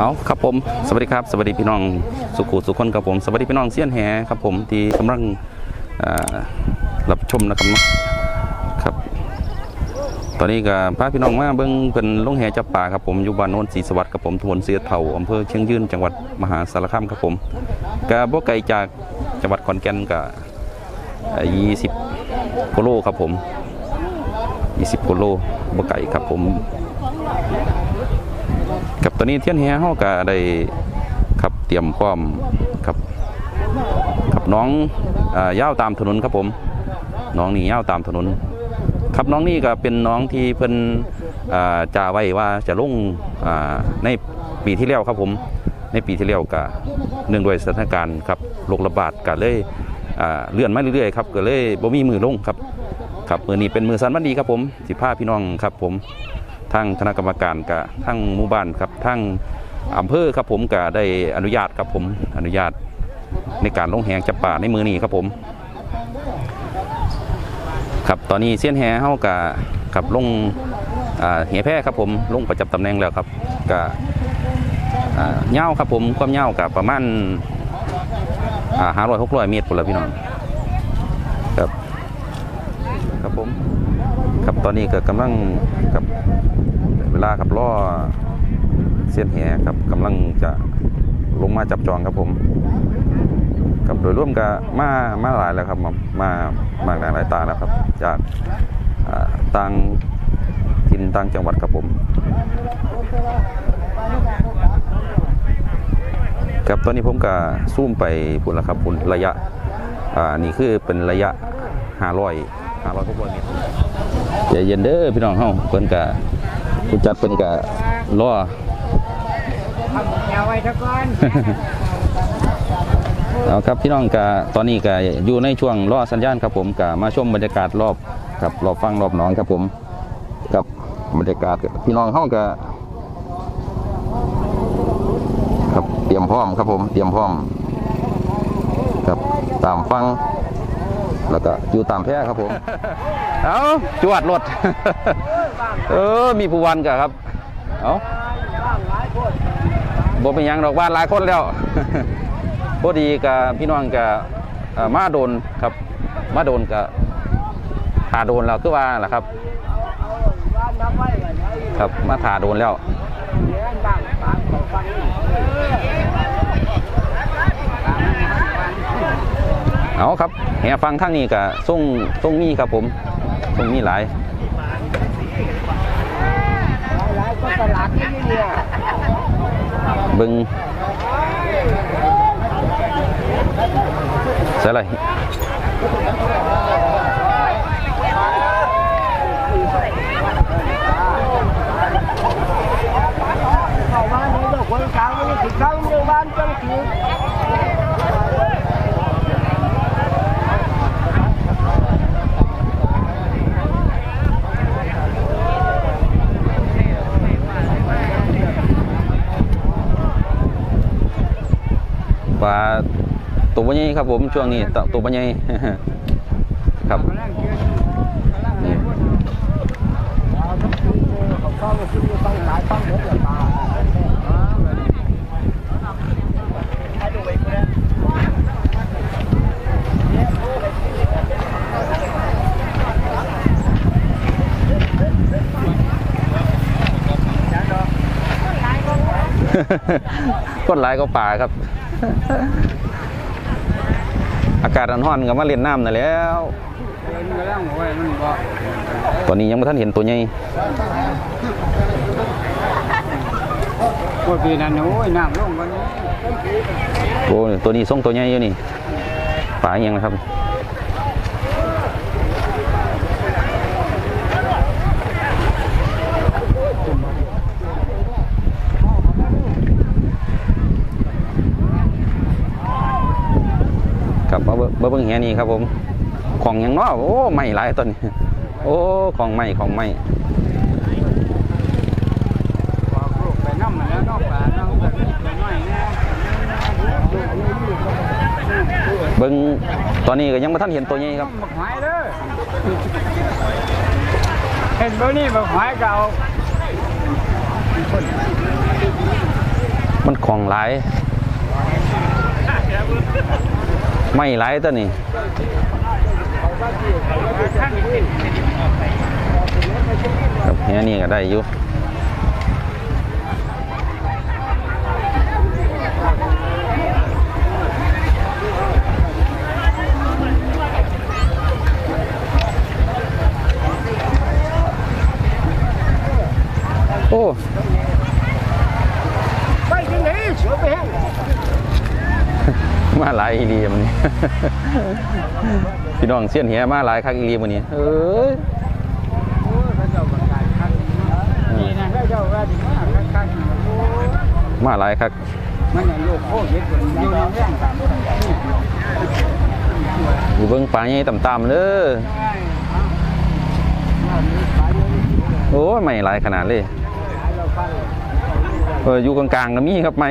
เอาครับผม สวัสดีครับ สวัสดีพี่น้องสุขุสุขคนครับผม สวัสดีพี่น้องเซียนแหครับผมที่กำลังรับชมนะครับนะครับ ตอนนี้ก็พาพี่น้องมาเบิ่งเป็นลงแหจับป่าครับผมอยู่บ้านโนนศรีสวัสดิ์ครับผมตำบลเสียเถาอำเภอเชียงยืนจังหวัดมหาสารคามครับผมก็บ่ไกลจากจังหวัดขอนแก่นก็เอ่อ20กิโลครับผม20กิโลบ่ไกลครับผม ตอนนี้เทียนแฮเฮาก็ได้ครับเตรียมพร้อมครับครับน้องอ่าย่าวตามถนนครับผม น้องนี่ย่าวตามถนน ครับน้องนี่ก็เป็นน้องที่เพิ่นอ่าจ่าไว้ว่าจะลงอ่าในปีที่แล้วครับผม ในปีที่แล้วก็เนื่องด้วยสถานการณ์ครับโรคระบาดก็เลยอ่าเลื่อนมาเรื่อยๆครับก็เลยบ่มีมือลงครับครับมือนี้เป็นมือสันวันดีครับผมสิพาพี่น้องครับผม ทางคณะกรรมการกับทางหมู่บ้านครับทางอำเภอครับผมก็ได้อนุญาตครับผมอนุญาตในการลงแหงจับป่าในมือนี้ครับผม ครับตอนนี้เสี้ยนแหเฮากับกับลงอ่าแหแพร่ครับผมลงประจำตำแหน่งแล้วครับกับอ่าเงาครับผมความเงากับประมาณห้าร้อยหกร้อยเมตรคนละพี่น้องครับ ครับตอนนี้ก็กำลังกับเวลาครับล่อเส้นแหครับกำลังจะลงมาจับจองครับผมกับโดยร่วมกับมามาหลายแล้วครับมามามาหลายหลายตาแล้วครับ จากต่างทินต่างจังหวัดครับผมครับตอนนี้ผมก็ซูมไปพุ่นแล้วครับพุ่นระยะอ่านี่คือเป็นระยะ500 500กว่าเมตร ใจเย็นเด้อพี่น้องเฮาเพิ่นกะผู้จัดเพิ่นกะรอเอาไว้ทุกคนเอาครับพี่น้องกะตอนนี้กะอยู่ในช่วงรอสัญญาณครับผมกะมาชมบรรยากาศรอบครับรอบฟังรอบหนองครับผมกับบรรยากาศพี่น้องเฮากะครับเตรียมพร้อมครับผมเตรียมพร้อมครับตามฟัง แล้วก็อยู่ตามแพร่ครับผม เอาจวดรถเออมีผู้วันกะครับเอาบ่เป็นยังดอกบ้านหลายคนแล้วพอดีกับพี่น้องกับมาโดนครับ มาโดนกับถาโดนแล้วคือว่าล่ะครับ ครับมาถาโดนแล้วเอ้านบ้านขอาครับแห่ฟังทั้งนี้กับส่งส่งมีครับผม ส่งมีหลายหลายๆก็ตลาดที่นี่เนี่ยเบิงใส่อะไรเข้ามาในโลกคนกลางนี่คือครั้งเดียวบ้านจังคือ ปลาตัว ปัญญครับผมช่วงนี้ตตัวปัญญครับนี่เขาเข้ามาซื้อต้องหลายต้องเยอะเลยตาคนหลายก็ป่าครับ อากาศร้อนๆก็มาเล่นน้ำนั่นแหล้วเดินมาแล้วโอ้ยมันบอกตอนนี้ยังไม่ทันเห็นตัวใหญ่ปวดปีนั้นโอ้ยน้ำลงวันนี้โอ้ยตัวนี้ส่งตัวใหญ่อยู่นี่ป่าอหยังนะครับ ครับมา เบิ่งเบิ่งแหนี่ครับผม ของหยังนาะโอ้ไม่หลายต้นนี้โอ้ของไม่ของไม่เบิ่งตอนนี้ก็ยังไม่ทันเห็นตัวใหญ่ครับบักหอยเด้อเห็นบ่นี่บักหอยเก่ามันของหลาย ไม่หลายตัวนี้ครับเนี้ยนี่ก็ได้อยู่โอ้ไปที่ไหนเสือไปแห้ง มาหลายอีหลีมันนี่พี่น้องเสี้ยนเหียมาหลายคักอีหลีมันนี้เอ้ยโอ้ยพระเจาประกาศคันนี่นะพระเจ้าว่าดีมาคันคันโอ้ยมาหลายคักมันลูกโคตรเยอะอยู่ในเรื่องตามอยู่เบิ่งปลาใหญ่ต่ำๆเด้อโอ้ยไม่หลายขนาดเลยเอออยู่กลางๆก็มีครับไม่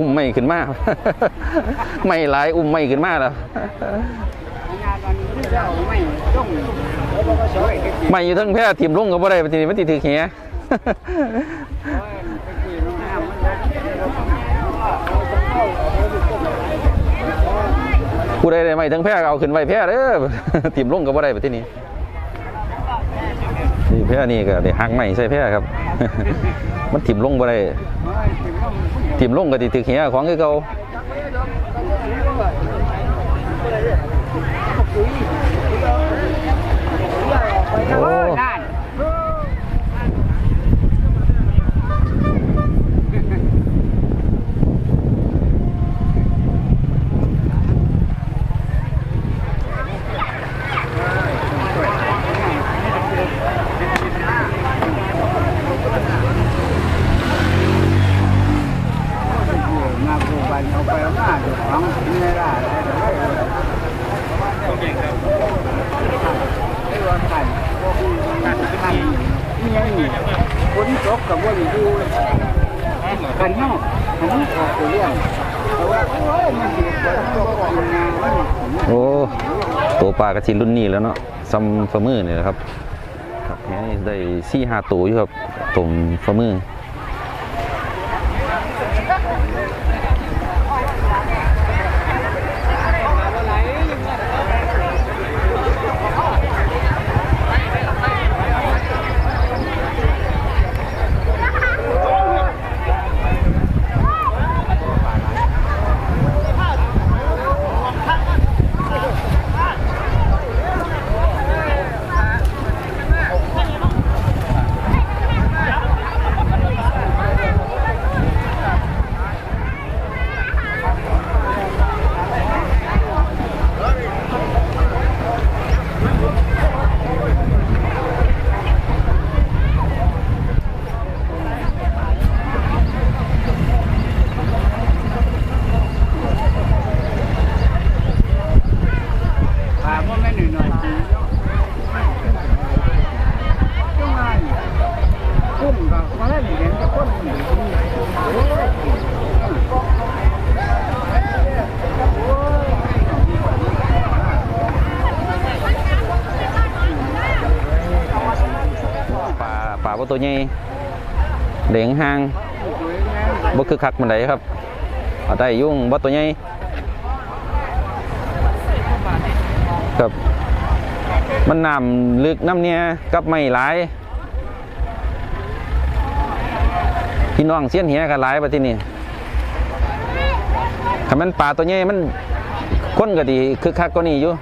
อุ้มไม่ขึ้นมา ไม่หลายอุ้มไม่ขึ้นมาแล้วไม่อยู่ทั้งแพร่ทีมลงก็บ่ได้ปฏินี้มัติถือเหียผู้ใดได้ไม่ทั้งแพร่ก็เอาขึ้นไว้แพร่เด้อทีมลงก็บ่ได้ปฏินี้ แพร่นี่ก็ได้หักไม้ใส่แพร่ครับ มันถิ่มลงบ่ได้ถิ่มลงก็ติดถือเหียของคือเก่าโอ้ นั่นมาผูกพันเอาไปเอามาเดี๋ยวของนี่ล่ะไอ้วันกันพวกกันนี่ยังฝนตกกับว่าอยู่กันนอกผมขอไปเรื่องแต่ว่าโอ้ยมันอยู่คนตกกับงานโอ้ตัวปลากระชินรุ่นนี้แล้วเนาะซัมฟามือนี่แหละครับครับแค่นี้ได้สี่ห้าตัวอยู่ครับตรงฟามือ ใหญ่เด้งห่างบ่คือคักมันไดครับเอาได้ยุ่งบ่ตัวใหญ่ครับมันน้ำลึกน้ำเนี่ยกับไม่หลายพี่น้องเสี้ยนเหียกันหลายปะที่นี่ถ้ามันปลาตัวใหญ่มันคนก็ดีคึกคักก็นี่อยู่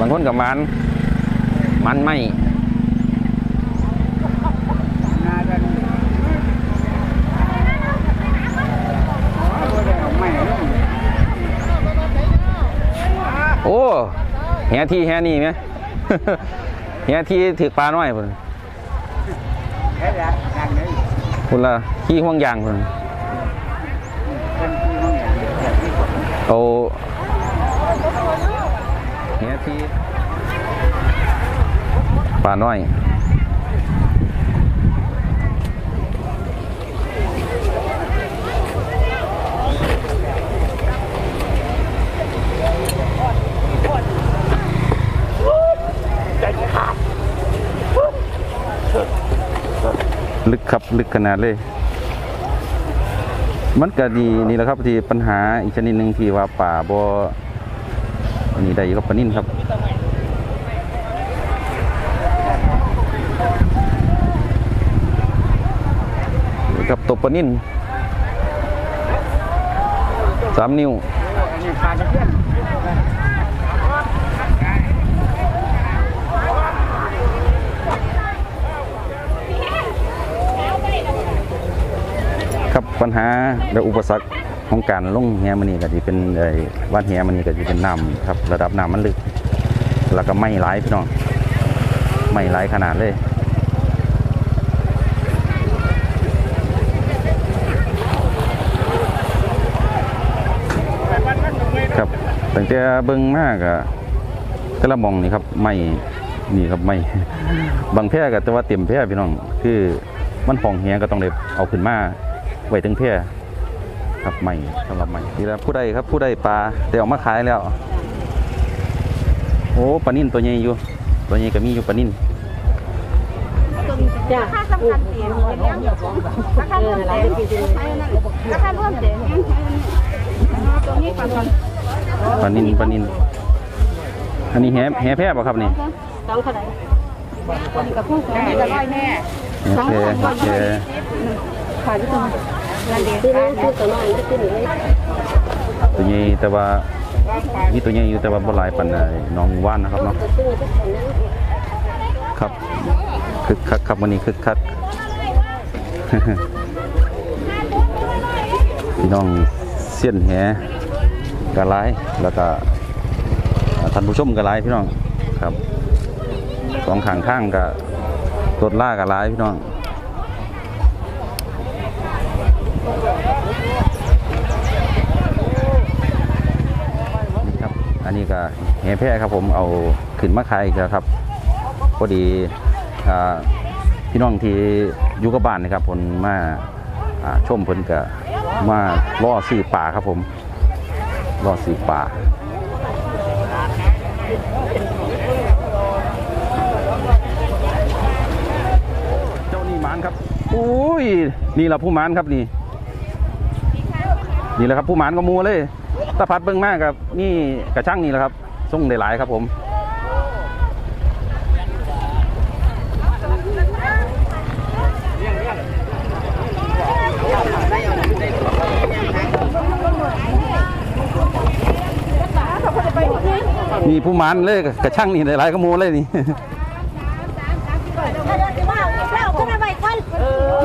บางคนกับมันมันไม่โอ้แหที่แหนี่ไหมแหที่ถือปลาน้อยพุ่นคุณละขี้ห่วงยางพุ่นโอ้ ที่ปลาน้อยลึกครับลึกขนาดเลย มันก็ดีนี่แหละครับที่ปัญหาอีกชนิดหนึ่งที่ว่าป่าบ่อันนี้ได้กับปนิ่นครับ นี่ครับตบ ปลานิ่นสามนิ้วครับปัญหาและอุปสรรคของการลงแหมันนี่ก็จะเป็นไอ้ว่านแหมันนี่ก็จะเป็นน้ำครับ ระดับน้ำมันลึก แล้วก็ไม่ไหลพี่น้องไม่ไหลขนาดเลย ครับ ตั้งแต่เบิ่งมากอะแต่ละหมองนี่ครับไม่นี่ครับไม่ บางแพร่ก็แต่ว่าเต็มแพร่พี่น้อง คือมันห้องเฮียก็ต้องได้เอาขึ้นมาไว้ถึงแพร่ครับไม่สำหรับไม่ทีละผู้ใดครับผู้ใดปลาได้เออกมาขายแล้ว โอ้ปลานิ่นตัวใหญ่อยู่ ตัวใหญ่ก็มีอยู่ปลานิ่นจ้ะค่าสำคัญเสียงราคาเพิ่มเสียงราคาเพิ่มเสียงตัวนี้ก่อนก่อน ปลานิ่นปลานิ่นอันนี้แหแหแพร่ป่ะครับนี่สองเท่าไหร่กับผู้สูงอายุจะร้อยแน่แหแพร่แหแพร่ขายที่ตรงนั่นเองซื้อน้ำซื้อตัวน้อยไม่ซื้อหนึ่งเลยตัวใหญ่แต่ว่ามีตัวใหญ่อยู่แต่ว่าบ่หลายปานใดน้องว่านนะครับเนาะซื้อทุกคนนั้นครับคึกคักครับวันนี้คึกคักพี่น้องเสี้ยนแห กระไรแล้วก็ท่านผู้ชมกระไรพี่น้องครับสองข้างข้างกับรถล่ากระไรพี่น้องนี่ครับอันนี้ก็แห่แพร่ครับผมเอาขึ้นมาขายอีกแล้วครับพอดีพี่น้องที่อยู่กับบ้านนะครับผมมาอ่าชมเพิ่นก็มาล่อซื้อป่าครับผม รอซื้อป่าเจ้านี่มานครับอุ้ยนี่แหละผู้มานครับนี่ นี่แหละครับผู้มานก็มูเลยตาพัดเบิ่งมากครับ นี่กระช่างนี่แหละครับส่งได้หลายครับผม มีผู้มันเลยกระช่างนี่หลายๆก็โมยเลยนี่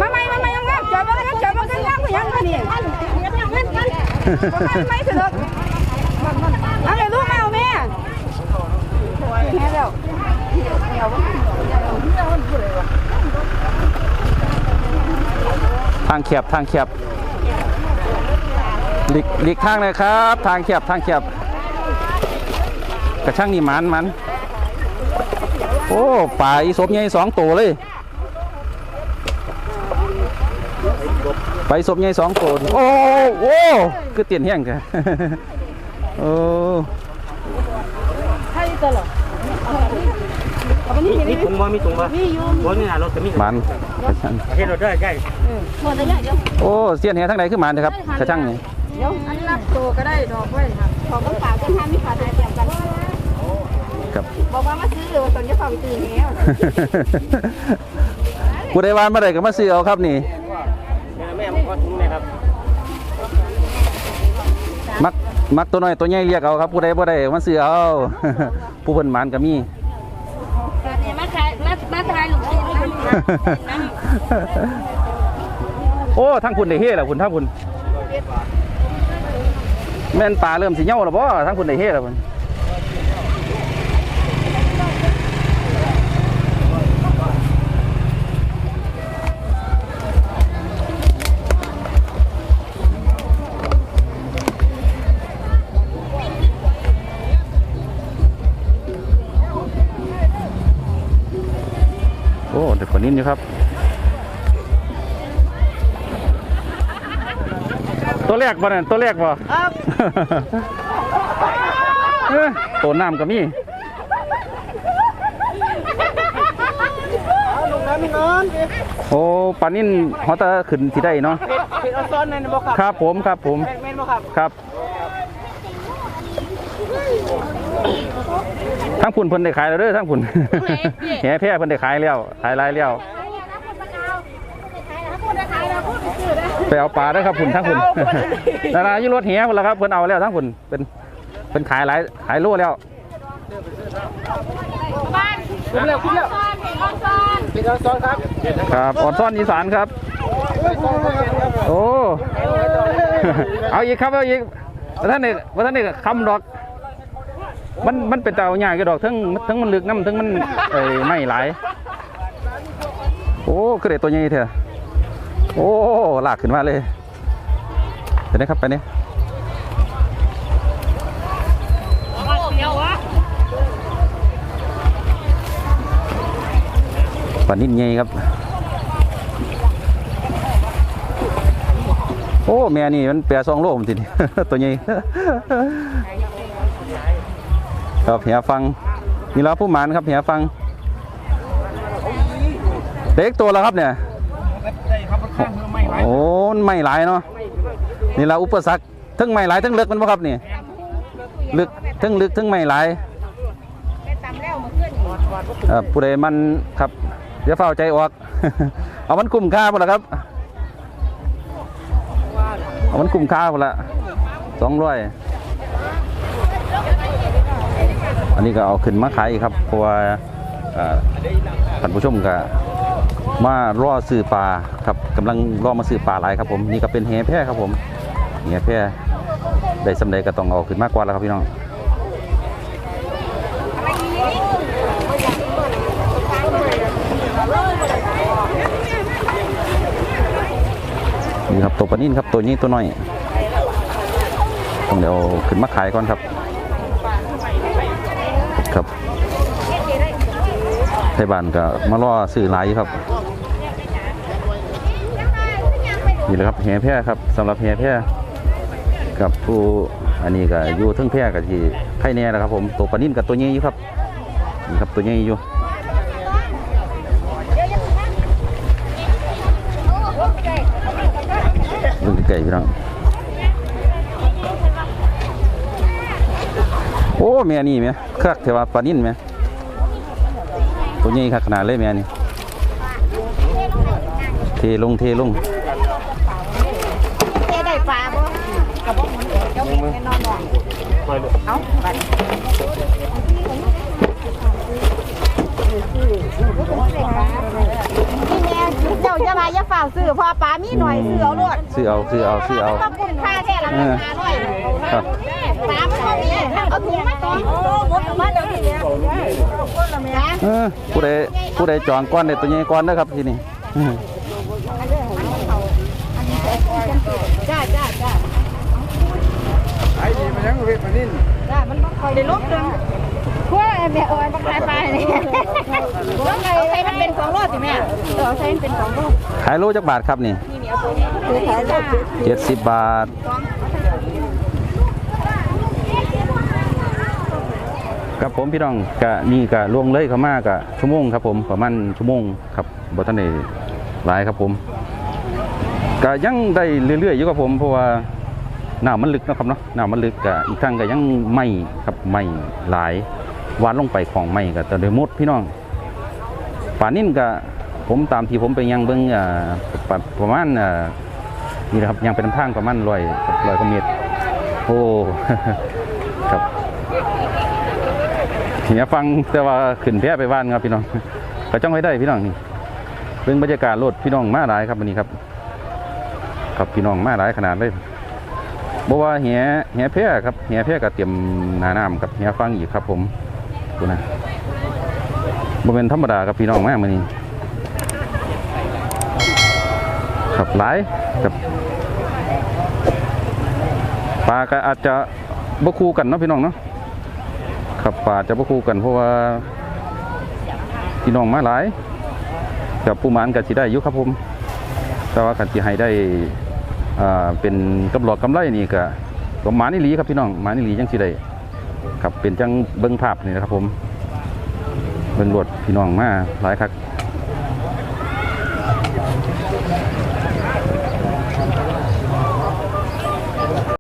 มาใหม่มาใหม่ยังไงจอดมากันจอดมากันงามกว่ายังนี่ไม่ถึงเอาไปลูกมาเอาแม่แม่แล้วทางแคบทางแคบหลีกหลีกทางเลยครับ ทางแคบทางแคบ กระช่างนี่หมันหมันโอ้ป่าอีศพใหญ่สองตัวเลยไปศพใหญ่สองตัวโอ้โอ้คือเตียนแห้งแท้โอ้ให้ตลอดมีมีถุงบ่มีถุงบ่บ่มีหน้ารถก็มีหมันกระช่างเฮ็ดรถได้ใกล้หมดระยะเดียวโอ้เสียนแหทั้งไหนคือหมันนะครับกระช่างนี่เดี๋ยวอันรับตัวก็ได้ดอกไว้ค่ะของก็ฝากกันทำมีขาดแต่เตรียมกัน ครั บบอกว่ามาซื้อหรือว่าตอนจะฟังตื่นแล้วผู้ใดวานมาได้ก็มาซื้อเอาครับนี่แม่ผมขอถุงเลยครับมักมักตัวน้อยตัวใหญ่เรียกเอาครับผู้ใดบ่ได้มาซื้อเอาผู้เพิ่นหมานก็มีมาขายมามาขายลูกชิ้นนะโอ้ทั้งคุณได้เฮ่แล้วคุณทั้งคุณแม่นปลาเริ่มสิเหี่ยวแล้วบ่ทั้งคุณได้เฮ่แล้วคุณ อ้เด็กคนนี้อยู่ครับ ตัวแรกบ่เนี่ยตัวแรกบ่ครับเอ้ยตัวน้ำก็มีเอาลงน้ำไม่นอนโอ้ปลานิ่นฮอตเตอร์ขึ้นที่ได้เนาะเป็ดเป็ดเอาซ้อนในบ่ครับครับผมครับผมแม่นแม่นบ่ครับครับ ทั้งพุ่นเพิ่นได้ขายแล้วเด้อทั้งพุ่นแหแพร่เพิ่นได้ขายแล้วขายหลายแล้วไปเอาปลาเด้อครับพุ่นทั้งพุ่นนาราอยู่รถแหพุ่นแล้วครับเพิ่นเอาแล้วทั้งพุ่นเป็นเป็นขายหลายขายโลแล้วคุ้มแล้วคุ้มแล้วเป็ดเอาซ้อนครับครับอ่อนซ่อนอีสานครับโอ้ยซ้อนครับโอ้เอาอีกครับเอาอีกว่าท่านนี่ว่าท่านนี่คำดอก มันมันเป็นเตาใหญ่ก็ดอกทั้งทั้งมันลึกน้ำทั้งมันเอ้ไม่หลายโอ้กระเด็ดตัวใหญ่เถอะโอ้หลากขึ้นมาเลยไปนี่ครับไปนี่ปลานิ่นใหญ่ครับ โอ้แม่นี่มันแปรซองโลมทีนี้ตัวใหญ่ ครับเหียฟังนี่แล้วผู้หมานครับเหียฟังเด็กตัวแล้วครับเนี่ยได้ไม่ไหลโอ้ไม่หลายเนาะนี่เราอุปสรรคทั้งไม่หลายทั้งเลึกมันบ่ครับนี่ลึกทั้งลึกทั้งไม่หลายเอ่อผู้ใดมันครับเดี๋ยวเฝ้าใจออก เอามันคุ้มค่าหมดแล้วครับ เอามันคุ้มค่าหมดละสองร้อย อันนี้ก็เอาขึ้นมาขายครับเพราะว่าเอ่อท่านผู้ชมก็มารอซื้อปลาครับกำลังรอมาซื้อปลาหลายครับผมนี่ก็เป็นแหแพร่ครับผมแหแพร่ได้สำเร็จก็ต้องเอาขึ้นมากกว่าแล้วครับพี่น้องนี่ครับตัวปลานิ่นครับตัวนี้ตัวน้อยต้องเดี๋ยวขึ้นมาขายก่อนครับ ไทยบ้านก็มารอซื้อหลายครับนี่แหละครับแห่แพร่ครับสำหรับแห่แพร่กับผู้อันนี้ก็อยู่ทั้งแพร่กับที่ไข่แน่แหละครับผมตัวปลานิ่นกับตัวใหญ่อยู่ครับนี่ครับตัวใหญ่อยู่เบิ่งไก่พี่น้องโอ้แม่นี่แม่คักเทวาปลานิ่นแม่ ตัวใหญ่ขนาดเลยแม่นี่เทลงเทลงเจ๊ได้ปลาบ่กระบอกมันเจ้าเองนอนนอนเอ้าบัดนี่แม่เจ้าจะมาอย่าฝ่าซื้อพอปลามีหน่อยซื้อเอาโลดซื้อเอาซื้อเอาซื้อเอาต้องคุ้มค่าแท้ละราคาหน่อยครับปลาไมันเท่านี้เอาถุงมาก่อนโอ้หมดมาเดี๋ยวนี้ เออผู้ใดผู้ใดจองก้อนเด็ดตัวใหญ่ก้อนนะครับที่นี่จ้าจ้าจ้าไอ้นี่มันยังเวทมันนิ่นจ้ามันบ่ค่อยได้ลบจังพวกแม่เอาไว้บักขายปนี่แล้วไงใส่มันเป็นของโลดสิแม่เออใส่มันเป็นของโลดขายโลจักบาทครับนี่คือขายโลดเจ็ดสิบบาท ครับผมพี่น้องกะนี่กะล่วงเลยเข้ามากะชั่วโมงครับผมประมาณชั่วโมงครับบ่ทันได้หลายครับผมกะยังได้เรื่อยๆอยู่ครับผมเพราะว่าหน้ำมันลึกนะครับเนาะหน้ำมันลึกกะอีกครั้งก็ยังไม่ครับไม่หลายวานลงไปของไม่ก็แต่โดยมดพี่น้องป่านนี้ก็ผมตามที่ผมไปยังเบิ่งประประมาณนี่นะครับยังเป็นทางประมาณร้อยร้อยกว่าเมตรโอ้ครับ เหียฟังแต่ว่าขึ้นแพไปบ้านครับพี่น้องก็จ้องไว้ได้พี่น้องนี่เรื่องบรรยากาศรถพี่น้องมาหลายครับวันนี้ครับครับพี่น้องมาหลายขนาดเลยบอกว่าเหียเหียแพร่ครับเหียแพร่ก็เตรียมหนาน้ำครับเหียฟังอีกครับ ผมดูนะบ่เป็นธรรมดาครับพี่น้องมากมือนี้ครับหลายครับปลาก็อาจจะบ่คู่กันเนาะพี่น้องเนาะ ครับป่าจะพคู่กันเพราะว่าพี่น้องมาหลาย กับผู้มานกับสิได้อยู่ครับผม แต่ว่ากันสิให้ได้เป็นกำหลอกกำไรนี่ก็ก็หมานอีหลีครับพี่น้องหมานอีหลีจังสิได้ครับเป็นจังเบิ้งภาพนี่นะครับผมเบิ่งรถพี่น้องมาหลายครับ